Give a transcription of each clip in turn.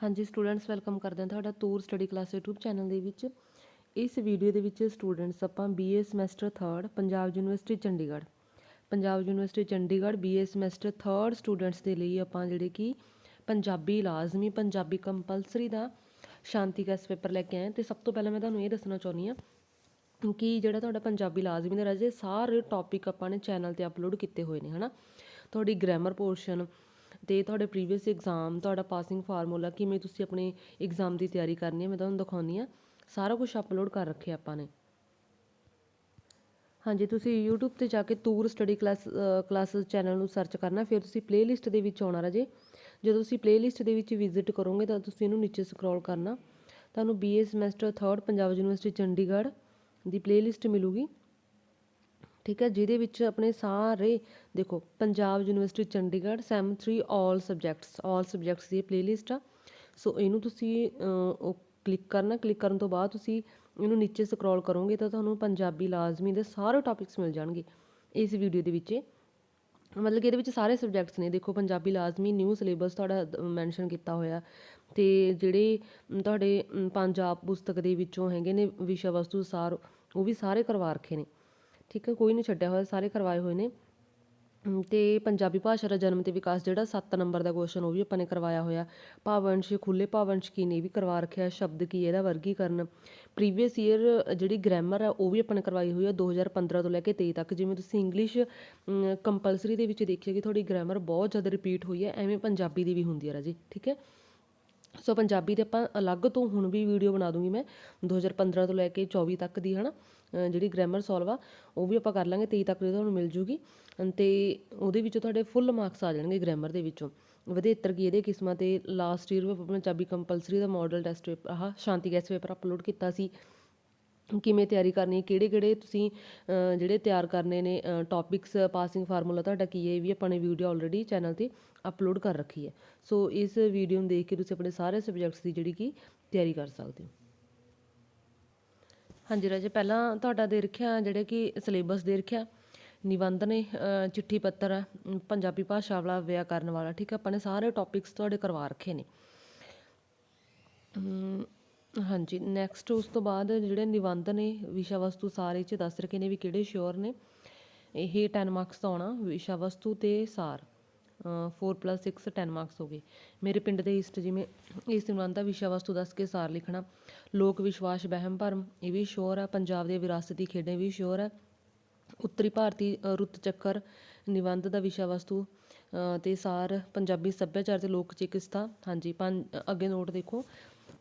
ਹਾਂਜੀ students welcome ਕਰਦੇ ਹਾਂ ਤੁਹਾਡਾ ਤੂਰ ਸਟੱਡੀ ਕਲਾਸ YouTube ਚੈਨਲ ਦੇ ਵਿੱਚ। ਇਸ ਵੀਡੀਓ ਦੇ ਵਿੱਚ ਸਟੂਡੈਂਟਸ ਆਪਾਂ BA semester 3rd Punjab university Chandigarh Punjab university Chandigarh BA semester 3rd students ਦੇ ਲਈ ਆਪਾਂ ਜਿਹੜੇ ਕਿ ਪੰਜਾਬੀ ਲਾਜ਼ਮੀ, ਪੰਜਾਬੀ ਕੰਪਲਸਰੀ ਦਾ ਸ਼ਾਂਤੀ ਕੈਸ ਪੇਪਰ ਲੈ ਕੇ ਆਏ ਹਾਂ। ਤੇ ਸਭ ਤੋਂ ਪਹਿਲਾਂ ਮੈਂ ਤੁਹਾਨੂੰ ਇਹ ਦੱਸਣਾ ਚਾਹੁੰਦੀ ਹਾਂ ਕਿ ਜਿਹੜਾ ਤੁਹਾਡਾ ਪੰਜਾਬੀ ਲਾਜ਼ਮੀ ਦਾ ਰਾਜੇ ਸਾਰੇ ਟੌਪਿਕ ਆਪਾਂ ਨੇ ਚੈਨਲ ਤੇ ਅਪਲੋਡ ਕੀਤੇ ਹੋਏ ਨੇ, ਹਨਾ? ਤੁਹਾਡੀ ਗ੍ਰਾਮਰ ਪੋਰਸ਼ਨ ਅਤੇ ਤੁਹਾਡੇ ਪ੍ਰੀਵੀਅਸ ਇਗਜ਼ਾਮ ਤੁਹਾਡਾ ਪਾਸਿੰਗ ਫਾਰਮੂਲਾ ਕਿਵੇਂ ਤੁਸੀਂ ਆਪਣੇ ਇਗਜ਼ਾਮ ਦੀ ਤਿਆਰੀ ਕਰਨੀ ਹੈ, ਮੈਂ ਤੁਹਾਨੂੰ ਦਿਖਾਉਂਦੀ ਹਾਂ। ਸਾਰਾ ਕੁਝ ਅਪਲੋਡ ਕਰ ਰੱਖਿਆ ਆਪਾਂ ਨੇ। ਹਾਂਜੀ, ਤੁਸੀਂ YouTube ਤੇ ਜਾ ਕੇ tour study class classes channel ਨੂੰ ਸਰਚ ਕਰਨਾ, ਫਿਰ ਤੁਸੀਂ ਪਲੇਲਿਸਟ ਦੇ ਵਿੱਚ ਆਉਣਾ ਰਾਜੇ। ਜਦੋਂ ਤੁਸੀਂ ਪਲੇਲਿਸਟ ਦੇ ਵਿੱਚ ਵਿਜ਼ਿਟ ਕਰੋਗੇ, ਤਾਂ ਤੁਸੀਂ ਇਹਨੂੰ ਨੀਚੇ ਸਕਰੋਲ ਕਰਨਾ। ਤੁਹਾਨੂੰ BA semester 3rd Punjab university Chandigarh ਦੀ ਪਲੇਲਿਸਟ ਮਿਲੂਗੀ। ਠੀਕ ਹੈ, ਜਿਹਦੇ ਵਿੱਚ ਆਪਣੇ ਸਾਰੇ, ਦੇਖੋ, Punjab university, Chandigarh, sem 3 all subjects all subjects ਦੀ ਪਲੇਲਿਸਟ ਆ। ਸੋ ਇਹਨੂੰ ਤੁਸੀਂ ਉਹ ਕਲਿੱਕ ਕਰਨਾ ਕਲਿੱਕ ਕਰਨ ਤੋਂ ਬਾਅਦ ਤੁਸੀਂ ਇਹਨੂੰ ਨੀਚੇ ਸਕਰੋਲ ਕਰੋਗੇ ਤਾਂ ਤੁਹਾਨੂੰ ਪੰਜਾਬੀ ਲਾਜ਼ਮੀ ਦੇ ਸਾਰੇ ਟੌਪਿਕਸ ਮਿਲ ਜਾਣਗੇ ਇਸ ਵੀਡੀਓ ਦੇ ਵਿੱਚ। ਮਤਲਬ ਕਿ ਇਹਦੇ ਵਿੱਚ ਸਾਰੇ ਸਬਜੈਕਟਸ ਨੇ, ਦੇਖੋ, ਪੰਜਾਬੀ ਲਾਜ਼ਮੀ ਨਿਊ ਸਿਲੇਬਸ ਤੁਹਾਡਾ ਮੈਂਸ਼ਨ ਕੀਤਾ ਹੋਇਆ। ਤੇ ਜਿਹੜੇ ਤੁਹਾਡੇ ਪੰਜਾਬ ਪੁਸਤਕ ਦੇ ਵਿੱਚੋਂ ਹੈਗੇ ਨੇ ਵਿਸ਼ਾ ਵਸਤੂ ਸਾਰ, ਉਹ ਵੀ ਸਾਰੇ ਕਰਵਾ ਰੱਖੇ ਨੇ। ਠੀਕ ਹੈ, ਕੋਈ ਨਹੀਂ ਛੱਡਿਆ ਹੋਇਆ, ਸਾਰੇ ਕਰਵਾਏ ਹੋਏ ਨੇ। ਅਤੇ ਪੰਜਾਬੀ ਭਾਸ਼ਾ ਦਾ ਜਨਮ ਅਤੇ ਵਿਕਾਸ ਜਿਹੜਾ 7 ਨੰਬਰ ਦਾ ਕੁਐਸਚਨ ਉਹ ਵੀ ਆਪਾਂ ਨੇ ਕਰਵਾਇਆ ਹੋਇਆ। ਭਾਵੰਸ਼ ਖੁੱਲੇ ਭਾਵੰਸ਼ ਕੀ ਨੇ ਵੀ ਕਰਵਾ ਰੱਖਿਆ ਸ਼ਬਦ ਕੀ ਇਹਦਾ ਵਰਗੀਕਰਨ। ਪ੍ਰੀਵੀਅਸ ਈਅਰ ਜਿਹੜੀ ਗ੍ਰਾਮਰ ਆ, ਉਹ ਵੀ ਆਪਾਂ ਨੇ ਕਰਵਾਈ ਹੋਈ ਆ 2015 ਤੋਂ ਲੈ ਕੇ 23 ਤੱਕ। ਜਿਵੇਂ ਤੁਸੀਂ ਇੰਗਲਿਸ਼ ਕੰਪਲਸਰੀ ਦੇ ਵਿੱਚ ਦੇਖਿਆ ਕਿ ਤੁਹਾਡੀ ਗ੍ਰਾਮਰ ਬਹੁਤ ਜ਼ਿਆਦਾ ਰਿਪੀਟ ਹੋਈ ਹੈ, ਐਵੇਂ ਪੰਜਾਬੀ ਦੀ ਵੀ ਹੁੰਦੀ ਹੈ ਰਾਜੇ, ਠੀਕ ਹੈ? ਸੋ ਪੰਜਾਬੀ ਦੇ ਆਪਾਂ ਅਲੱਗ ਤੋਂ ਹੁਣ ਵੀ ਵੀਡੀਓ ਬਣਾ ਦੂੰਗੀ ਮੈਂ 2015 ਤੋਂ ਲੈ ਕੇ 24 ਤੱਕ ਦੀ, ਹਨਾ? ਜਿਹੜੀ ਗ੍ਰਾਮਰ ਸੋਲਵ ਆ, ਉਹ ਵੀ ਆਪਾਂ ਕਰ ਲਾਂਗੇ 23 ਤੱਕ ਦੀ ਤੁਹਾਨੂੰ ਮਿਲ ਜੂਗੀ। ਤੇ ਉਹਦੇ ਵਿੱਚੋਂ ਤੁਹਾਡੇ ਫੁੱਲ ਮਾਰਕਸ ਆ ਜਾਣਗੇ ਗ੍ਰਾਮਰ ਦੇ ਵਿੱਚੋਂ। ਵਧੇਤਰ ਕੀ ਇਹਦੇ ਕਿਸਮਾਂ ਤੇ ਲਾਸਟ ਈਅਰ ਵੀ ਪੰਜਾਬੀ ਕੰਪਲਸਰੀ ਦਾ ਮਾਡਲ ਟੈਸਟ ਪੇਪਰ ਆਹ ਸ਼ਾਂਤੀ ਗੈਸ ਪੇਪਰ ਅਪਲੋਡ ਕੀਤਾ ਸੀ। ਕਿਵੇਂ ਤਿਆਰੀ ਕਰਨੀ ਹੈ ਕਿਹੜੇ ਕਿਹੜੇ ਤੁਸੀਂ ਜਿਹੜੇ ਤਿਆਰ ਕਰਨੇ ਨੇ ਟੌਪਿਕਸ ਪਾਸਿੰਗ ਫਾਰਮੂਲਾ ਤੁਹਾਡਾ ਕੀ ਹੈ, ਇਹ ਵੀ ਆਪਾਂ ਨੇ ਵੀਡੀਓ ਆਲਰੇਡੀ ਚੈਨਲ ਤੇ ਅਪਲੋਡ ਕਰ ਰੱਖੀ ਹੈ। ਸੋ ਇਸ ਵੀਡੀਓ ਨੂੰ ਦੇਖ ਕੇ ਤੁਸੀਂ ਆਪਣੇ ਸਾਰੇ ਸਬਜੈਕਟਸ ਦੀ ਜਿਹੜੀ ਕਿ ਤਿਆਰੀ ਕਰ ਸਕਦੇ ਹੋ। ਹਾਂਜੀ ਰਾਜੇ, ਪਹਿਲਾਂ ਤੁਹਾਡਾ ਦੇ ਰੱਖਿਆ ਜਿਹੜੇ ਕਿ ਸਿਲੇਬਸ ਦੇ ਰੱਖਿਆ। ਨਿਬੰਧ ਨੇ ਚਿੱਠੀ ਪੱਤਰ ਹੈ ਪੰਜਾਬੀ ਭਾਸ਼ਾ ਵਾਲਾ ਵਿਆਕਰਨ ਵਾਲਾ, ਠੀਕ ਹੈ, ਆਪਾਂ ਨੇ ਸਾਰੇ ਟੌਪਿਕਸ ਤੁਹਾਡੇ ਕਰਵਾ ਰੱਖੇ ਨੇ। ਹਾਂਜੀ ਨੈਕਸਟ ਉਸ ਤੋਂ ਬਾਅਦ ਜਿਹੜੇ ਨਿਬੰਧ ਨੇ ਵਿਸ਼ਾ ਵਸਤੂ ਸਾਰੇ ਚ ਦੱਸ ਰੱਖੇ ਨੇ ਵੀ ਕਿਹੜੇ ਸ਼ੋਰ ਨੇ। ਇਹ 10 ਮਾਰਕਸ ਦਾ ਆਉਣਾ ਵਿਸ਼ਾ ਵਸਤੂ ਤੇ ਸਾਰ। 4 6 10 ਮਾਰਕਸ ਹੋ ਗਏ। ਮੇਰੇ ਪਿੰਡ ਦੇ ਇਸਟ ਜਿਵੇਂ, ਇਸ ਨਿਬੰਧ ਦਾ ਵਿਸ਼ਾ ਵਸਤੂ ਦੱਸ ਕੇ ਸਾਰ ਲਿਖਣਾ। ਲੋਕ ਵਿਸ਼ਵਾਸ, ਵਹਿਮ, ਭਰਮ, ਇਹ ਵੀ ਸ਼ੋਰ ਹੈ ਪੰਜਾਬ ਦੇ ਵਿਰਾਸਤੀ ਖੇਡਾਂ ਵੀ ਸ਼ੋਰ ਹੈ ਉੱਤਰੀ ਭਾਰਤੀ ਰੁੱਤ ਚੱਕਰ ਨਿਬੰਧ ਦਾ ਵਿਸ਼ਾ ਵਸਤੂ ਤੇ ਸਾਰ ਪੰਜਾਬੀ ਸੱਭਿਆਚਾਰ ਤੇ ਲੋਕ ਚਿਕਿਤਸਾ। ਹਾਂਜੀ, ਪੰਜ ਅੱਗੇ ਨੋਟ ਦੇਖੋ।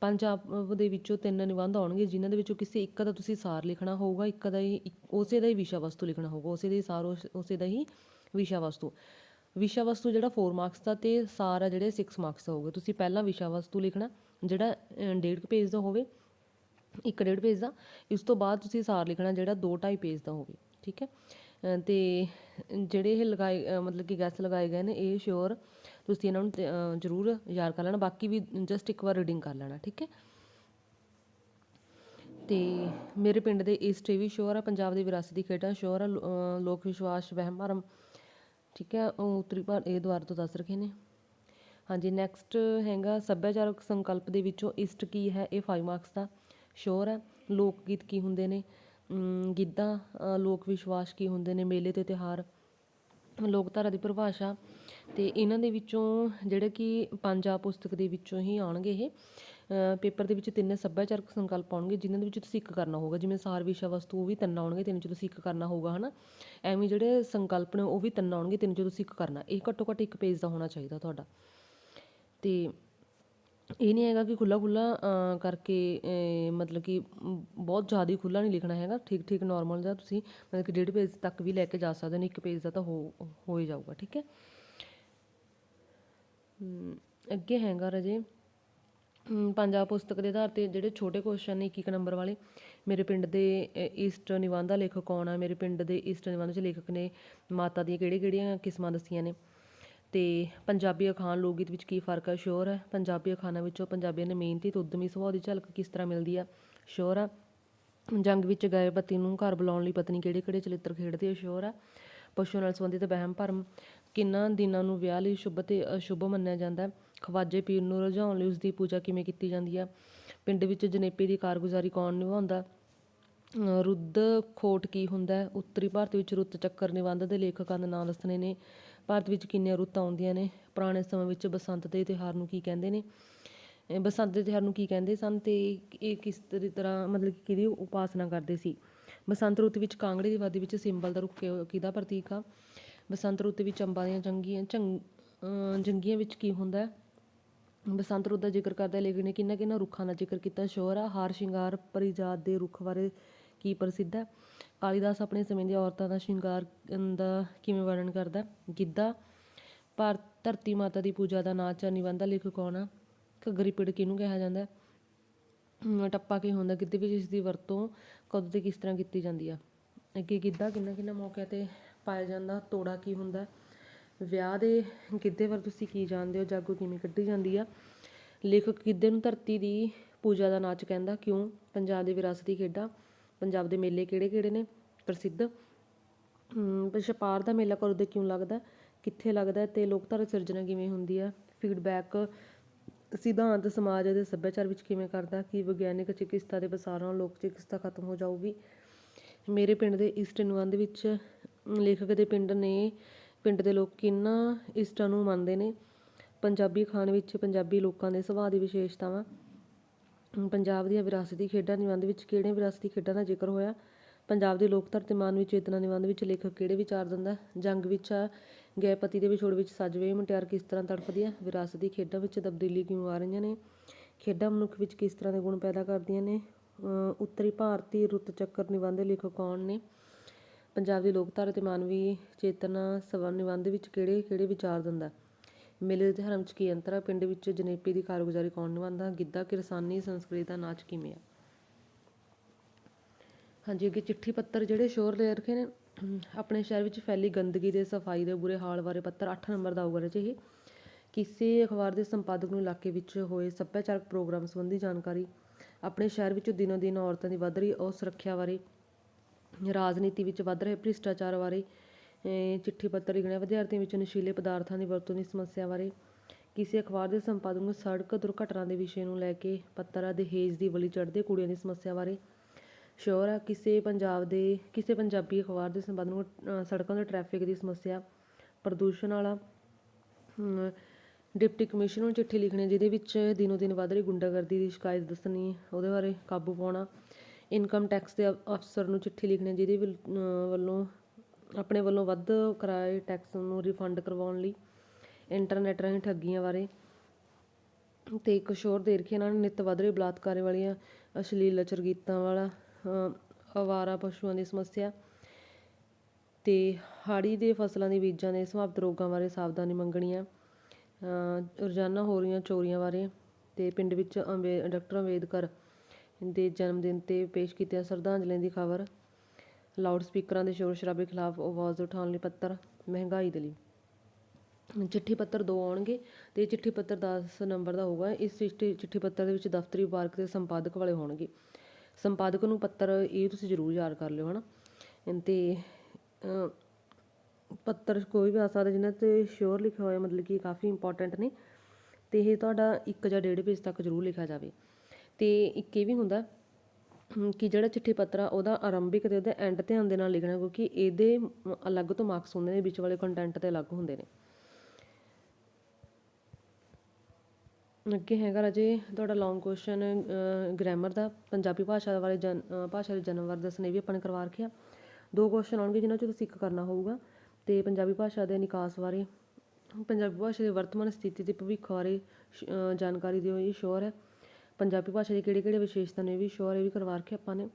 ਪੰਜ ਆਪ ਦੇ ਵਿੱਚੋਂ ਤਿੰਨ ਨਿਬੰਧ ਆਉਣਗੇ, ਜਿਨ੍ਹਾਂ ਦੇ ਵਿੱਚੋਂ ਕਿਸੇ ਇੱਕ ਦਾ ਤੁਸੀਂ ਸਾਰ ਲਿਖਣਾ ਹੋਊਗਾ, ਇੱਕ ਦਾ ਹੀ ਉਸੇ ਦਾ ਹੀ ਵਿਸ਼ਾ ਵਸਤੂ ਲਿਖਣਾ ਹੋਊਗਾ, ਉਸੇ ਦਾ ਹੀ ਸਾਰ, ਉਸੇ ਦਾ ਹੀ ਵਿਸ਼ਾ ਵਸਤੂ। ਵਿਸ਼ਾ ਵਸਤੂ ਜਿਹੜਾ 4 ਮਾਰਕਸ ਦਾ ਤੇ ਸਾਰ ਆ ਜਿਹੜੇ 6 ਮਾਰਕਸ ਦਾ ਹੋਊਗਾ। ਤੁਸੀਂ ਪਹਿਲਾਂ ਵਿਸ਼ਾ ਵਸਤੂ ਲਿਖਣਾ, ਜਿਹੜਾ ਡੇਢ ਕੁ ਪੇਜ ਦਾ ਹੋਵੇ, ਇੱਕ ਡੇਢ ਪੇਜ ਦਾ, ਇਸ ਤੋਂ ਬਾਅਦ ਤੁਸੀਂ ਸਾਰ ਲਿਖਣਾ ਜਿਹੜਾ 2 2.5 ਪੇਜ ਦਾ ਹੋਵੇ, ਠੀਕ ਹੈ? ਤੇ ਜਿਹੜੇ ਇਹ ਲਗਾਏ ਮਤਲਬ ਕਿ ਗੈਸ ਲਗਾਏ ਗਏ ਨੇ, ਇਹ ਸ਼ੋਰ ਤੁਸੀਂ ਇਹਨਾਂ ਨੂੰ ਜ਼ਰੂਰ ਯਾਦ ਕਰ ਲੈਣਾ, ਬਾਕੀ ਵੀ ਜਸਟ ਇੱਕ ਵਾਰ ਰੀਡਿੰਗ ਕਰ ਲੈਣਾ, ਠੀਕ ਹੈ? ਤੇ ਮੇਰੇ ਪਿੰਡ ਦੇ ਈਸਟ ਵੀ ਸ਼ੋਅਰ ਆ, ਪੰਜਾਬ ਦੀ ਵਿਰਾਸਤੀ ਖੇਡਾਂ ਸ਼ੋਰ ਆ ਲੋਕ ਵਿਸ਼ਵਾਸ, ਵਹਿਮ, ਭਰਮ, ਠੀਕ ਹੈ? ਉਹ ਉੱਤਰੀ ਭਾਰਤ ਇਹ ਦੁਆਰ ਤੋਂ ਦੱਸ ਰੱਖੇ ਨੇ। ਹਾਂਜੀ ਨੈਕਸਟ ਹੈਗਾ ਸੱਭਿਆਚਾਰਕ ਸੰਕਲਪ ਦੇ ਵਿੱਚੋਂ ਇਸਟ ਕੀ ਹੈ? ਇਹ 5 ਮਾਰਕਸ ਦਾ ਸ਼ੋਰ ਹੈ। ਲੋਕ ਗੀਤ ਕੀ ਹੁੰਦੇ ਨੇ? ਗਿੱਧਾ ਲੋਕ ਵਿਸ਼ਵਾਸ ਕੀ ਹੁੰਦੇ ਨੇ? ਮੇਲੇ ਤੇ ਤਿਉਹਾਰ, ਲੋਕਧਾਰਾ ਦੀ ਪਰਿਭਾਸ਼ਾ ਅਤੇ ਇਹਨਾਂ ਦੇ ਵਿੱਚੋਂ ਜਿਹੜੇ ਕਿ ਪੰਜਾਬ ਪੁਸਤਕ ਦੇ ਵਿੱਚੋਂ ਹੀ ਆਉਣਗੇ ਇਹ। ਪੇਪਰ ਦੇ ਵਿੱਚ ਤਿੰਨ ਸੱਭਿਆਚਾਰਕ ਸੰਕਲਪ ਆਉਣਗੇ, ਜਿਨ੍ਹਾਂ ਦੇ ਵਿੱਚ ਤੁਸੀਂ ਇੱਕ ਕਰਨਾ ਹੋਊਗਾ। ਜਿਵੇਂ ਸਾਰ, ਵਿਸ਼ਾ, ਵਸਤੂ, ਉਹ ਵੀ ਤਿੰਨ ਆਉਣਗੇ, ਤਿੰਨ ਚ ਤੁਸੀਂ ਇੱਕ ਕਰਨਾ ਹੋਊਗਾ, ਹਨਾ? ਐਵੇਂ ਜਿਹੜੇ ਸੰਕਲਪ ਨੇ, ਉਹ ਵੀ ਤਿੰਨ ਆਉਣਗੇ, ਤਿੰਨ ਚ ਤੁਸੀਂ ਇੱਕ ਕਰਨਾ। ਇਹ ਘੱਟੋ ਘੱਟ ਇੱਕ ਪੇਜ ਦਾ ਹੋਣਾ ਚਾਹੀਦਾ ਤੁਹਾਡਾ। ਤੇ ਇਹ ਨਹੀਂ ਹੈਗਾ ਕਿ ਖੁੱਲਾ ਖੁੱਲਾ ਕਰਕੇ ਮਤਲਬ ਕਿ ਬਹੁਤ ਜ਼ਿਆਦਾ ਖੁੱਲਾ ਨਹੀਂ ਲਿਖਣਾ ਹੈਗਾ। ਠੀਕ ਠੀਕ ਨਾਰਮਲ ਜਿਹਾ ਤੁਸੀਂ, ਮਤਲਬ ਕਿ ਡੇਢ ਪੇਜ ਤੱਕ ਵੀ ਲੈ ਕੇ ਜਾ ਸਕਦੇ ਨੇ, ਇੱਕ ਪੇਜ ਦਾ ਤਾਂ ਹੋ ਹੋ ਹੀ ਜਾਊਗਾ, ਠੀਕ ਹੈ? ਅੱਗੇ ਹੈਗਾ ਰਾਜੇ। ਪੰਜਾਬ ਪੁਸਤਕ ਦੇ ਆਧਾਰ ਤੇ ਜਿਹੜੇ ਛੋਟੇ ਕੁਐਸਚਨ ਨੇ, ਇੱਕ ਇੱਕ ਨੰਬਰ ਵਾਲੇ। ਮੇਰੇ ਪਿੰਡ ਦੇ ਈਸਟ ਨਿਬੰਧ ਦਾ ਲੇਖਕ ਕੌਣ ਆ? ਮੇਰੇ ਪਿੰਡ ਦੇ ਈਸਟ ਨਿਬੰਧ ਚ ਲੇਖਕ ਨੇ। ਮਾਤਾ ਦੀਆਂ ਕਿਹੜੇ ਕਿਹੜੀਆਂ ਕਿਸਮਾਂ ਦੱਸੀਆਂ ਨੇ? ਤੇ ਪੰਜਾਬੀ ਅਖਾਣ ਲੋਕ ਗੀਤ ਵਿੱਚ ਕੀ ਫ਼ਰਕ ਹੈ ਸ਼ੋਰ ਹੈ ਪੰਜਾਬੀ ਅਖਾਣਾਂ ਵਿੱਚੋਂ ਪੰਜਾਬੀਆਂ ਨੇ ਮਿਹਨਤੀ ਤੇ ਉਦਮੀ ਸੁਭਾਅ ਦੀ ਝਲਕ ਕਿਸ ਤਰ੍ਹਾਂ ਮਿਲਦੀ ਆ? ਸ਼ੋਰ ਆ। ਜੰਗ ਵਿੱਚ ਗਏ ਪਤੀ ਨੂੰ ਘਰ ਬੁਲਾਉਣ ਲਈ ਪਤਨੀ ਕਿਹੜੇ ਕਿਹੜੇ ਚਲਿੱਤਰ ਖੇਡਦੀ ਹੈ ਸ਼ੋਰ ਆ। ਪਸ਼ੂ ਨਾਲ ਸੰਬੰਧਿਤ ਵਹਿਮ ਭਰਮ ਕਿੰਨਾ ਦਿਨਾਂ ਨੂੰ ਵਿਆਹ ਲਈ ਸ਼ੁਭ ਤੇ ਅਸ਼ੁਭ ਮੰਨਿਆ ਜਾਂਦਾ ਖਵਾਜੇ ਪੀਰ ਨੂੰ ਰਝਾਉਣ ਲਈ ਉਸ ਦੀ ਪੂਜਾ ਕਿਵੇਂ ਕੀਤੀ ਜਾਂਦੀ ਹੈ? ਪਿੰਡ ਵਿੱਚ ਜਨੇਪੇ ਦੀ ਕਾਰਗੁਜ਼ਾਰੀ ਕੌਣ ਨਿਭਾਉਂਦਾ? ਅ, ਰੁੱਧ ਖੋਟ ਕੀ ਹੁੰਦਾ ਹੈ? ਉੱਤਰੀ ਭਾਰਤ ਵਿੱਚ ਰੁੱਤ ਚੱਕਰ ਨਿਬੰਧ ਦੇ ਲੇਖਕਾਂ ਦੇ ਨਾਂ ਦੱਸਣੇ ਨੇ। ਭਾਰਤ ਵਿੱਚ ਕਿੰਨੀਆਂ ਰੁੱਤਾਂ ਆਉਂਦੀਆਂ ਨੇ? ਪੁਰਾਣੇ ਸਮੇਂ ਵਿੱਚ ਬਸੰਤ ਦੇ ਤਿਉਹਾਰ ਨੂੰ ਕੀ ਕਹਿੰਦੇ ਨੇ? ਬਸੰਤ ਦੇ ਤਿਉਹਾਰ ਨੂੰ ਕੀ ਕਹਿੰਦੇ ਸਨ ਤੇ ਇਹ ਕਿਸ ਤਰ੍ਹਾਂ ਮਤਲਬ ਕਿ ਕਿਹਦੀ ਉਪਾਸਨਾ ਕਰਦੇ ਸੀ? ਬਸੰਤ ਰੁੱਤ ਵਿੱਚ ਕਾਂਗੜੇ ਦੀ ਵਾਦੀ ਵਿੱਚ ਸਿੰਬਲ ਦਾ ਰੁੱਖ ਕਿਹਦਾ ਪ੍ਰਤੀਕ ਆ? ਬਸੰਤ ਰੁੱਤ ਵਿੱਚ ਅੰਬਾਂ ਦੀਆਂ ਜੰਗੀਆਂ ਝੰਗ ਜੰਗੀਆਂ ਵਿੱਚ ਕੀ ਹੁੰਦਾ ਹੈ? ਬਸੰਤ ਰੁੱਤ ਦਾ ਜ਼ਿਕਰ ਕਰਦਾ ਲੇਖਕ ਨੇ ਕਿੰਨਾ ਕਿੰਨਾ ਰੁੱਖਾਂ ਦਾ ਜ਼ਿਕਰ ਕੀਤਾ ਸ਼ੋਹਰਾ ਹਾਰ ਸ਼ਿੰਗਾਰ ਪਰਿਜਾਤ ਦੇ ਰੁੱਖ ਬਾਰੇ ਕੀ ਪ੍ਰਸਿੱਧ ਹੈ? ਕਾਲੀਦਾਸ ਆਪਣੇ ਸਮੇਂ ਦੀਆਂ ਔਰਤਾਂ ਦਾ ਸ਼ਿੰਗਾਰ ਦਾ ਕਿਵੇਂ ਵਰਣਨ ਕਰਦਾ ਗਿੱਧਾ ਭਾਰਤ ਧਰਤੀ ਮਾਤਾ ਦੀ ਪੂਜਾ ਦਾ ਨਾਚ ਆ ਨਿਬੰਧ ਦਾ ਲੇਖਕ ਕੌਣ ਆ? ਘੱਗਰੀ ਪਿੜ ਕਿਹਨੂੰ ਕਿਹਾ ਜਾਂਦਾ ਹੈ? ਟੱਪਾ ਕੀ ਹੁੰਦਾ? ਗਿੱਧੇ ਵਿੱਚ ਇਸ ਦੀ ਵਰਤੋਂ ਕਦੋਂ ਤੇ ਕਿਸ ਤਰ੍ਹਾਂ ਕੀਤੀ ਜਾਂਦੀ ਆ? ਅੱਗੇ ਗਿੱਧਾ ਕਿੰਨਾ ਕਿੰਨਾ ਮੌਕਿਆਂ ਤੇ ਪਾਇਆ ਜਾਂਦਾ, ਤੋੜਾ ਕੀ ਹੁੰਦਾ? ਵਿਆਹ ਦੇ ਗਿੱਧੇ ਬਾਰੇ ਤੁਸੀਂ ਕੀ ਜਾਣਦੇ ਹੋ? ਜਾਗੋ ਕਿਵੇਂ ਕੱਢੀ ਜਾਂਦੀ ਆ? ਲੇਖਕ ਗਿੱਧੇ ਨੂੰ ਧਰਤੀ ਦੀ ਪੂਜਾ ਦਾ ਨਾਚ ਕਹਿੰਦਾ, ਕਿਉਂ? ਪੰਜਾਬ ਦੇ ਵਿਰਾਸਤੀ ਖੇਡਾਂ, ਪੰਜਾਬ ਦੇ ਮੇਲੇ ਕਿਹੜੇ ਕਿਹੜੇ ਨੇ? ਪ੍ਰਸਿੱਧ? ਛਪਾਰ ਦਾ ਮੇਲਾ ਕਦੋਂ ਤੇ ਕਿਉਂ ਲੱਗਦਾ? ਕਿੱਥੇ ਲੱਗਦਾ? ਹੈ ਤੇ ਲੋਕਧਾਰਾ ਸਿਰਜਣਾ ਕਿਵੇਂ ਹੁੰਦੀ ਆ? ਫੀਡਬੈਕ ਸਿਧਾਂਤ ਸਮਾਜ ਅਤੇ ਸੱਭਿਆਚਾਰ ਵਿੱਚ ਕਿਵੇਂ ਕਰਦਾ? ਕਿ ਵਿਗਿਆਨਿਕ ਚਿਕਿਤਸਾ ਦੇ ਪਸਾਰਾਂ ਨਾਲ ਲੋਕ ਚਿਕਿਤਸਾ ਖਤਮ ਹੋ ਜਾਊਗੀ? ਮੇਰੇ ਪਿੰਡ ਦੇ ਇਸਟ ਨਿਬੰਧ ਵਿੱਚ ਲੇਖਕ ਦੇ ਪਿੰਡ ਨੇ ਪਿੰਡ ਦੇ ਲੋਕ ਕਿੰਨਾ ਇਸਟਾਂ ਨੂੰ ਮੰਨਦੇ ਨੇ। ਪੰਜਾਬੀ ਖਾਣ ਵਿੱਚ ਪੰਜਾਬੀ ਲੋਕਾਂ ਦੇ ਸੁਭਾਅ ਦੀ ਵਿਸ਼ੇਸ਼ਤਾਵਾਂ। ਪੰਜਾਬ ਦੀਆਂ ਵਿਰਾਸਤੀ ਖੇਡਾਂ ਨਿਬੰਧ ਵਿੱਚ ਕਿਹੜੇ ਵਿਰਾਸਤੀ ਖੇਡਾਂ ਦਾ ਜ਼ਿਕਰ ਹੋਇਆ? ਪੰਜਾਬ ਦੇ ਲੋਕਧਾਰਾ ਤੇ ਮਾਨਵੀ ਚੇਤਨਾ ਨਿਬੰਧ ਵਿੱਚ ਲੇਖਕ ਕਿਹੜੇ ਵਿਚਾਰ ਦਿੰਦਾ? ਜੰਗ ਵਿੱਚ ਆ ਗਏ ਪਤੀ ਦੇ ਵਿਛੋੜ ਵਿੱਚ ਸੱਜਵੇ ਮੁਟਿਆਰ ਕਿਸ ਤਰ੍ਹਾਂ ਤੜਫਦੀ ਹੈ ਵਿਰਾਸਤੀ ਖੇਡਾਂ ਵਿੱਚ ਤਬਦੀਲੀ ਕਿਉਂ ਆ ਰਹੀਆਂ ਨੇ? ਖੇਡਾਂ ਮਨੁੱਖ ਵਿੱਚ ਕਿਸ ਤਰ੍ਹਾਂ ਦੇ ਗੁਣ ਪੈਦਾ ਕਰਦੀਆਂ ਨੇ? ਅ, ਉੱਤਰੀ ਭਾਰਤੀ ਰੁੱਤ ਚੱਕਰ ਨਿਬੰਧ ਲੇਖਕ ਕੌਣ ਨੇ? ਪੰਜਾਬ ਦੀ ਲੋਕਧਾਰਾ ਅਤੇ ਮਾਨਵੀ ਚੇਤਨਾ ਸਵਰ ਨਿਬੰਧ ਵਿੱਚ ਕਿਹੜੇ ਕਿਹੜੇ ਵਿਚਾਰ ਦਿੰਦਾ ਮੇਲੇ ਦੇ ਤਿਉਹਾਰਾਂ 'ਚ ਕੀ ਅੰਤਰ ਆ? ਪਿੰਡ ਵਿੱਚ ਜਨੇਪੀ ਦੀ ਕਾਰਗੁਜ਼ਾਰੀ ਕੌਣ ਨਿਭਾਉਂਦਾ? ਗਿੱਧਾ ਕਿਰਸਾਨੀ ਸੰਸਕ੍ਰਿਤੀ ਦਾ ਨਾਚ ਕਿਵੇਂ ਆ? ਹਾਂਜੀ, ਅੱਗੇ ਚਿੱਠੀ ਪੱਤਰ ਜਿਹੜੇ ਸ਼ੋਰ ਲੈ ਰੱਖੇ ਨੇ, ਆਪਣੇ ਸ਼ਹਿਰ ਵਿੱਚ ਫੈਲੀ ਗੰਦਗੀ ਦੇ ਸਫ਼ਾਈ ਦੇ ਬੁਰੇ ਹਾਲ ਬਾਰੇ ਪੱਤਰ 8 ਨੰਬਰ ਦਾ ਆਊਗਾ ਇਹ ਇਹ। ਕਿਸੇ ਅਖਬਾਰ ਦੇ ਸੰਪਾਦਕ ਨੂੰ ਇਲਾਕੇ ਵਿੱਚ ਹੋਏ ਸੱਭਿਆਚਾਰਕ ਪ੍ਰੋਗਰਾਮ ਸੰਬੰਧੀ ਜਾਣਕਾਰੀ, ਆਪਣੇ ਸ਼ਹਿਰ ਵਿੱਚ ਦਿਨੋ ਦਿਨ ਔਰਤਾਂ ਦੀ ਵੱਧ ਰਹੀ ਅਸੁਰੱਖਿਆ ਬਾਰੇ ਰਾਜਨੀਤੀ ਵਿੱਚ ਵੱਧ ਰਹੇ ਭ੍ਰਿਸ਼ਟਾਚਾਰ ਬਾਰੇ ਚਿੱਠੀ ਪੱਤਰ ਲਿਖਣਾ, ਵਿਦਿਆਰਥੀਆਂ ਵਿੱਚ ਨਸ਼ੀਲੇ ਪਦਾਰਥਾਂ ਦੀ ਵਰਤੋਂ ਦੀ ਸਮੱਸਿਆ ਬਾਰੇ, ਕਿਸੇ ਅਖਬਾਰ ਦੇ ਸੰਪਾਦਕ ਨੂੰ ਸੜਕ ਦੁਰਘਟਨਾ ਦੇ ਵਿਸ਼ੇ ਨੂੰ ਲੈ ਕੇ ਪੱਤਰ ਆ ਦਹੇਜ ਦੀ ਬਲੀ ਚੜ੍ਹਦੇ ਕੁੜੀਆਂ ਦੀ ਸਮੱਸਿਆ ਬਾਰੇ। ਸ਼ੋਰ ਆ, ਕਿਸੇ ਪੰਜਾਬ ਦੇ, ਕਿਸੇ ਪੰਜਾਬੀ ਅਖਬਾਰ ਦੇ ਸੰਪਾਦਕ ਨੂੰ ਸੜਕਾਂ ਦੇ ਟ੍ਰੈਫਿਕ ਦੀ ਸਮੱਸਿਆ, ਪ੍ਰਦੂਸ਼ਣ ਵਾਲਾ ਡਿਪਟੀ ਕਮਿਸ਼ਨਰ ਨੂੰ ਚਿੱਠੀ ਲਿਖਣੀ, ਜਿਹਦੇ ਵਿੱਚ ਦਿਨੋ ਦਿਨ ਵੱਧ ਰਹੀ ਗੁੰਡਾਗਰਦੀ ਦੀ ਸ਼ਿਕਾਇਤ ਦੱਸਣੀ, ਉਹਦੇ ਬਾਰੇ ਕਾਬੂ ਪਾਉਣਾ ਇਨਕਮ ਟੈਕਸ ਦੇ ਅਫਸਰ ਨੂੰ ਚਿੱਠੀ ਲਿਖਣੀ ਜਿਹਦੇ ਵੱਲ- ਵੱਲੋਂ ਆਪਣੇ ਵੱਲੋਂ ਵੱਧ ਕਰਾਏ ਟੈਕਸ ਨੂੰ ਰਿਫੰਡ ਕਰਵਾਉਣ ਲਈ ਇੰਟਰਨੈਟ ਰਾਹੀਂ ਠੱਗੀਆਂ ਬਾਰੇ। ਤੇ ਇੱਕ ਸ਼ੋਰ ਦੇ ਇਹਨਾਂ ਨੇ ਨਿੱਤ ਵੱਧ ਰਹੇ ਬਲਾਤਕਾਰਾਂ ਵਾਲੀਆਂ ਅਸ਼ਲੀਲ ਅਚਰਗੀਤਾਂ ਵਾਲਾ ਅ, ਅਵਾਰਾ ਪਸ਼ੂਆਂ ਦੀ ਸਮੱਸਿਆ ਤੇ ਹਾੜੀ ਦੇ ਫਸਲਾਂ ਦੇ ਬੀਜਾਂ ਦੇ ਸੰਭਾਵਿਤ ਰੋਗਾਂ ਬਾਰੇ ਸਾਵਧਾਨੀ ਮੰਗਣੀਆਂ ਅ, ਰੋਜ਼ਾਨਾ ਹੋ ਰਹੀਆਂ ਚੋਰੀਆਂ ਬਾਰੇ ਤੇ ਪਿੰਡ ਵਿੱਚ ਅੰਬੇ ਡਾਕਟਰ ਅੰਬੇਦਕਰ ਦੇ ਜਨਮ ਦਿਨ ਤੇ ਪੇਸ਼ ਕੀਤੀਆਂ ਸ਼ਰਧਾਂਜਲੀਆਂ ਦੀ ਖਬਰ। ਲਾਊਡ ਸਪੀਕਰਾਂ ਦੇ ਸ਼ੋਰ ਸ਼ਰਾਬੇ ਖਿਲਾਫ ਆਵਾਜ਼ ਉਠਾਉਣ ਲਈ ਪੱਤਰ, ਮਹਿੰਗਾਈ ਦੇ ਲਈ। ਚਿੱਠੀ ਪੱਤਰ ਦੋ ਆਉਣਗੇ ਤੇ ਚਿੱਠੀ ਪੱਤਰ 10 ਨੰਬਰ ਦਾ ਹੋਊਗਾ। ਇਸ ਚਿੱਠੀ ਚਿੱਠੀ ਪੱਤਰ ਦੇ ਵਿੱਚ ਦਫ਼ਤਰੀ ਵਪਾਰਕ ਤੇ ਸੰਪਾਦਕ ਵਾਲੇ ਹੋਣਗੇ। ਸੰਪਾਦਕ ਨੂੰ ਪੱਤਰ ਇਹ ਤੁਸੀਂ ਜ਼ਰੂਰ ਯਾਦ ਕਰ ਲਿਓ, ਹਨਾ? ਤੇ ਪੱਤਰ ਕੋਈ ਵੀ ਆ ਸਕਦਾ ਜਿਨ੍ਹਾਂ ਤੇ ਸ਼ੋਰ ਲਿਖਿਆ ਹੋਇਆ ਮਤਲਬ ਕਿ ਕਾਫੀ ਇੰਪੋਰਟੈਂਟ ਨੇ। ਤੇ ਇਹ ਤੁਹਾਡਾ ਇੱਕ ਜਾਂ ਡੇਢ ਪੇਜ ਤੱਕ ਜ਼ਰੂਰ ਲਿਖਿਆ ਜਾਵੇ। ਅਤੇ ਇੱਕ ਇਹ ਵੀ ਹੁੰਦਾ ਕਿ ਜਿਹੜਾ ਚਿੱਠੀ ਪੱਤਰ ਆ, ਉਹਦਾ ਆਰੰਭਿਕ ਅਤੇ ਉਹਦਾ ਐਂਡ ਧਿਆਨ ਦੇ ਨਾਲ ਲਿਖਣਾ, ਕਿਉਂਕਿ ਇਹਦੇ ਅਲੱਗ ਤੋਂ ਮਾਰਕਸ ਹੁੰਦੇ ਨੇ, ਵਿੱਚ ਵਾਲੇ ਕੰਟੈਂਟ ਤੇ ਅਲੱਗ ਹੁੰਦੇ ਨੇ। ਅੱਗੇ ਹੈਗਾ ਰਾਜੇ, ਤੁਹਾਡਾ ਲੌਂਗ ਕੁਐਸਚਨ ਗ੍ਰਾਮਰ ਦਾ, ਪੰਜਾਬੀ ਭਾਸ਼ਾ ਬਾਰੇ ਜਨ ਭਾਸ਼ਾ ਦੇ ਜਨਮ ਬਾਰੇ ਦੱਸਣੇ ਵੀ ਆਪਾਂ ਨੇ ਕਰਵਾ ਰੱਖਿਆ। ਦੋ ਕੁਐਸਚਨ ਆਉਣਗੇ, ਜਿਨ੍ਹਾਂ ਚੋਂ ਤੁਸੀਂ ਇੱਕ ਕਰਨਾ ਹੋਊਗਾ, ਤੇ ਪੰਜਾਬੀ ਭਾਸ਼ਾ ਦੇ ਨਿਕਾਸ ਬਾਰੇ, ਪੰਜਾਬੀ ਭਾਸ਼ਾ ਦੀ ਵਰਤਮਾਨ ਸਥਿਤੀ ਤੇ ਭਵਿੱਖ ਬਾਰੇ, ਸ਼- ਜਾਣਕਾਰੀ ਦਿਓ, ਇਹ ਸ਼ੋਰ ਹੈ। ਪੰਜਾਬੀ ਭਾਸ਼ਾ ਦੀ ਕਿਹੜੇ ਕਿਹੜੇ ਵਿਸ਼ੇਸ਼ਤਾ ਨੇ ਇਹ ਵੀ ਸ਼ੋਰ ਇਹ ਵੀ ਕਰਵਾ ਰੱਖਿਆ ਆਪਾਂ ਨੇ।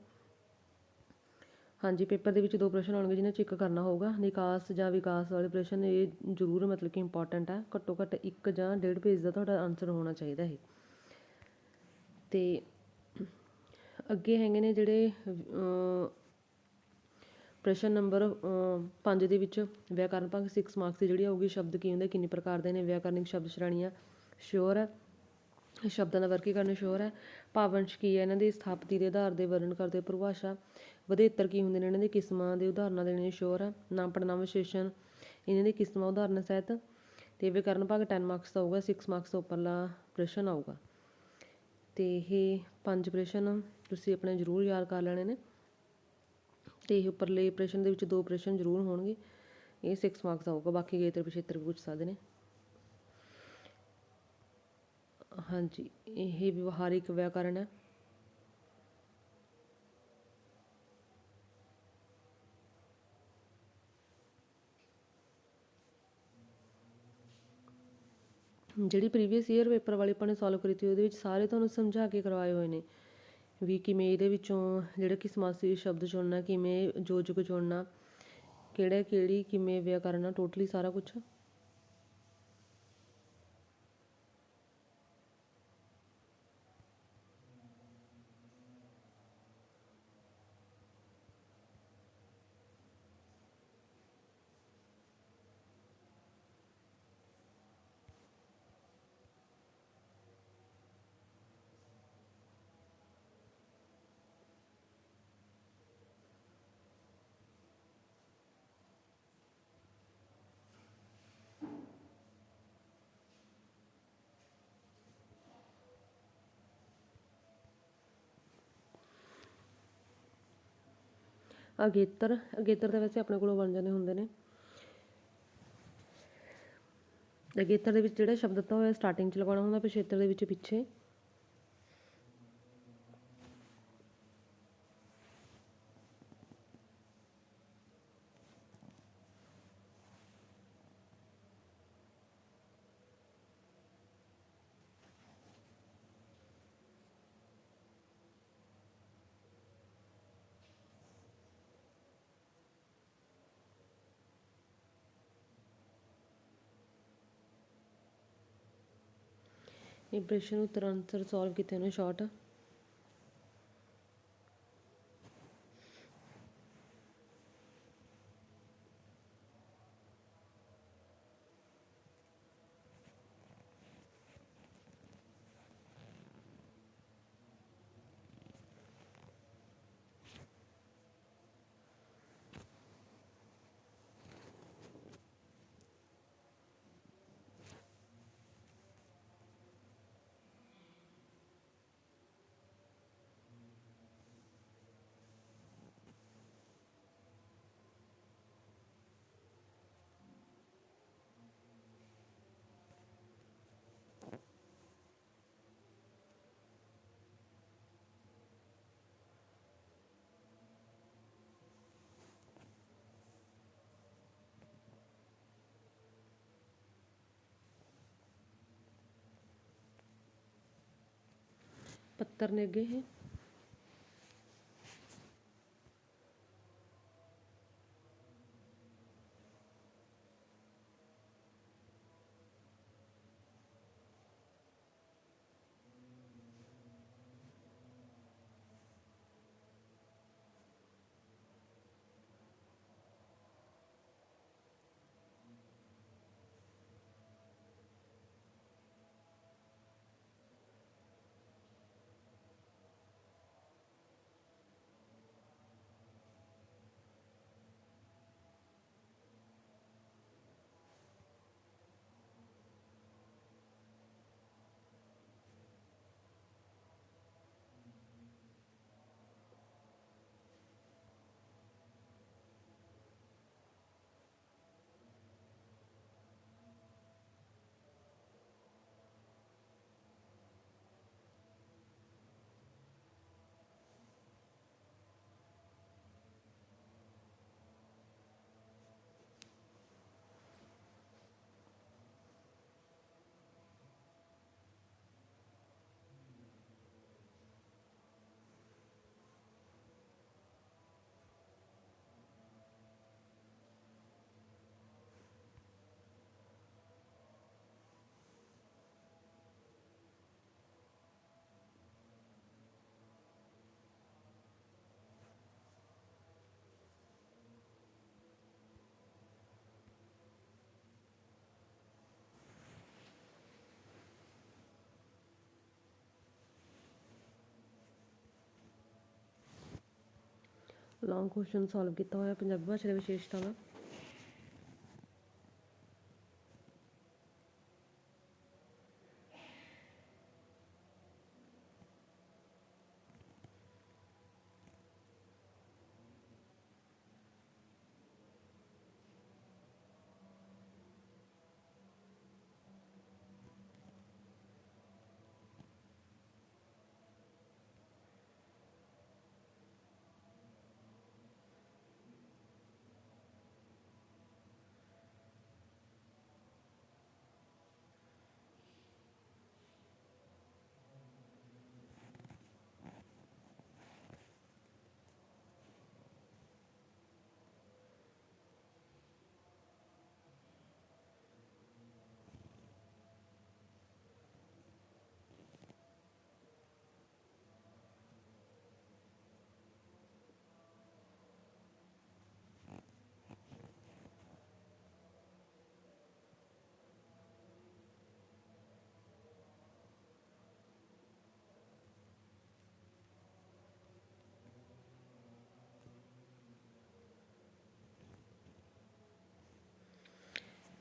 ਹਾਂਜੀ, ਪੇਪਰ ਦੇ ਵਿੱਚ ਦੋ ਪ੍ਰਸ਼ਨ ਆਉਣਗੇ ਜਿਨ੍ਹਾਂ 'ਚ ਇੱਕ ਕਰਨਾ ਹੋਊਗਾ, ਨਿਕਾਸ ਜਾਂ ਵਿਕਾਸ ਵਾਲੇ ਪ੍ਰਸ਼ਨ। ਇਹ ਜ਼ਰੂਰ ਮਤਲਬ ਕਿ ਇੰਪੋਰਟੈਂਟ ਹੈ ਘੱਟੋ ਘੱਟ ਇੱਕ ਜਾਂ ਡੇਢ ਪੇਜ ਦਾ ਤੁਹਾਡਾ ਆਨਸਰ ਹੋਣਾ ਚਾਹੀਦਾ ਹੈ ਤੇ ਅੱਗੇ ਹੈਗੇ ਨੇ ਜਿਹੜੇ ਪ੍ਰਸ਼ਨ ਨੰਬਰ 5 ਦੇ ਵਿੱਚ ਵਿਆਕਰਨ ਭਾਗ 6 ਮਾਰਕਸ ਦੀ ਜਿਹੜੀ ਆਊਗੀ, ਸ਼ਬਦ ਕੀ ਹੁੰਦੇ, ਕਿੰਨੇ ਪ੍ਰਕਾਰ ਦੇ ਨੇ, ਵਿਆਕਰਨਿਕ ਸ਼ਬਦ ਸ਼੍ਰੇਣੀਆਂ ਸ਼ੋਰ ਹੈ ਸ਼ਬਦਾਂ ਦਾ ਵਰਗੀਕਰਨ ਸ਼ੋਰ ਹੈ। ਭਾਵੰਸ਼ ਕੀ ਹੈ? ਇਹਨਾਂ ਦੀ ਸਥਾਪਤੀ ਦੇ ਆਧਾਰ ਦੇ ਵਰਣਨ ਕਰਦੇ ਪਰਿਭਾਸ਼ਾ। ਵਧੇਤਰ ਕੀ ਹੁੰਦੇ ਨੇ? ਇਹਨਾਂ ਦੇ ਕਿਸਮਾਂ ਦੇ ਉਦਾਹਰਨਾਂ ਦੇਣੇ ਸ਼ੋਰ ਹੈ। ਨਾਮ ਪੜਨਾਮ ਵਿਸ਼ੇਸ਼ਣ। ਇਹਨਾਂ ਦੀ ਕਿਸਮਾਂ ਉਦਾਹਰਨ ਸਹਿਤ ਤੇ ਵਿਕਰਨ ਭਾਗ 10 ਮਾਰਕਸ ਦਾ ਹੋਊਗਾ। 6 ਮਾਰਕਸ ਦਾ ਉੱਪਰਲਾ ਪ੍ਰਸ਼ਨ ਆਊਗਾ। ਤੇ ਇਹ ਪੰਜ ਪ੍ਰਸ਼ਨ ਤੁਸੀਂ ਆਪਣੇ ਜ਼ਰੂਰ ਯਾਦ ਕਰ ਲੈਣੇ ਨੇ। ਤੇ ਇਹ ਉੱਪਰਲੇ ਪ੍ਰਸ਼ਨ ਦੇ ਵਿੱਚ ਦੋ ਪ੍ਰਸ਼ਨ ਜ਼ਰੂਰ ਹੋਣਗੇ। ਇਹ 6 ਮਾਰਕਸ ਦਾ ਹੋਊਗਾ। ਬਾਕੀ ਗੇਤਰ ਪਿਛੇਤਰ ਵੀ ਪੁੱਛ ਸਕਦੇ ਨੇ। ਹਾਂਜੀ, ਇਹ ਵਿਵਹਾਰਿਕ ਵਿਆਕਰਨ ਹੈ। ਜਿਹੜੀ ਪ੍ਰੀਵੀਅਸ ਈਅਰ ਪੇਪਰ ਵਾਲੇ ਆਪਾਂ ਨੇ ਸੋਲਵ ਕੀਤੀ ਉਹਦੇ ਵਿੱਚ ਸਾਰੇ ਤੁਹਾਨੂੰ ਸਮਝਾ ਕੇ ਕਰਵਾਏ ਹੋਏ ਨੇ ਵੀ ਕਿਵੇਂ ਇਹਦੇ ਵਿੱਚੋਂ ਜਿਹੜਾ ਕਿ ਸਮਾਸੀ ਸ਼ਬਦ ਚੁਣਨਾ, ਕਿਵੇਂ ਯੋਜਕ ਚੁਣਨਾ ਕਿਹੜਾ ਕਿਹੜੀ ਕਿਵੇਂ ਵਿਆਕਰਨ ਆ ਟੋਟਲੀ ਸਾਰਾ ਕੁਝ ਅਗੇਤਰ ਅਗੇਤਰ ਤਾਂ ਵੈਸੇ ਆਪਣੇ ਕੋਲੋਂ ਬਣ ਜਾਂਦੇ ਹੁੰਦੇ ਨੇ। ਅਗੇਤਰ ਦੇ ਵਿੱਚ ਜਿਹੜਾ ਸ਼ਬਦ ਦਿੱਤਾ ਹੋਇਆ ਸਟਾਰਟਿੰਗ 'ਚ ਲਗਾਉਣਾ ਹੁੰਦਾ ਪਿਛੇਤਰ ਦੇ ਵਿੱਚ ਪਿੱਛੇ। ਇਹ ਪ੍ਰਸ਼ਨ ਨੂੰ ਤੁਰੰਤ ਸੋਲਵ ਕੀਤੇ ਨੇ ਸ਼ਾਰਟ ਪੱਤਰ ਨੇ ਅੱਗੇ ਇਹ। ਲੌਂਗ ਕੁਐਸਚਨ ਸੋਲਵ ਕੀਤਾ ਹੋਇਆ ਪੰਜਾਬੀ ਭਾਸ਼ਾ ਦੇ ਵਿਸ਼ੇਸ਼ਤਾਵਾਂ।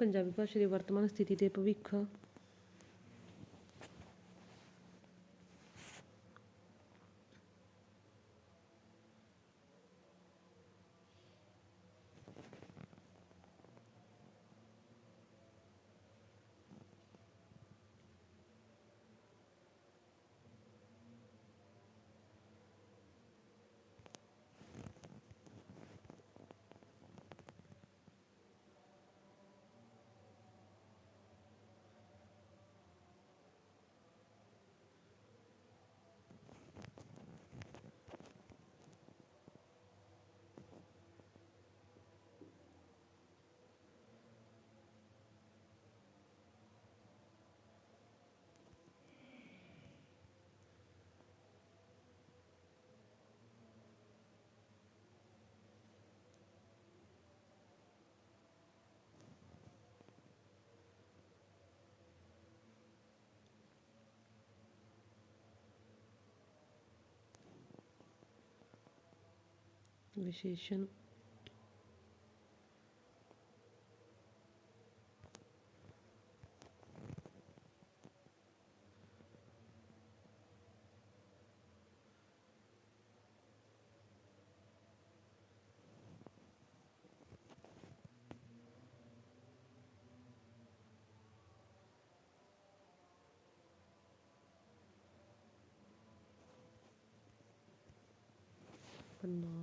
ਪੰਜਾਬੀ ਭਾਸ਼ਾ ਦੀ ਵਰਤਮਾਨ ਸਥਿਤੀ ਤੇ ਭਵਿੱਖ ਵਿਸ਼ੇਸ਼ਣ ਪੜਨਾਮ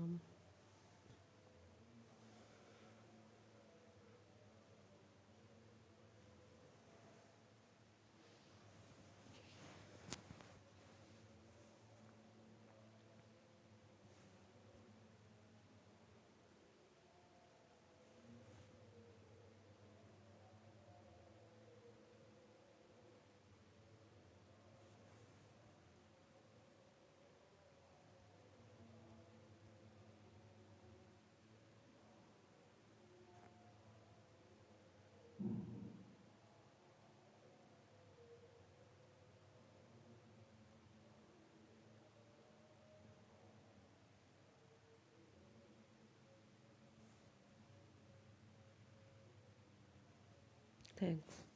Thanks.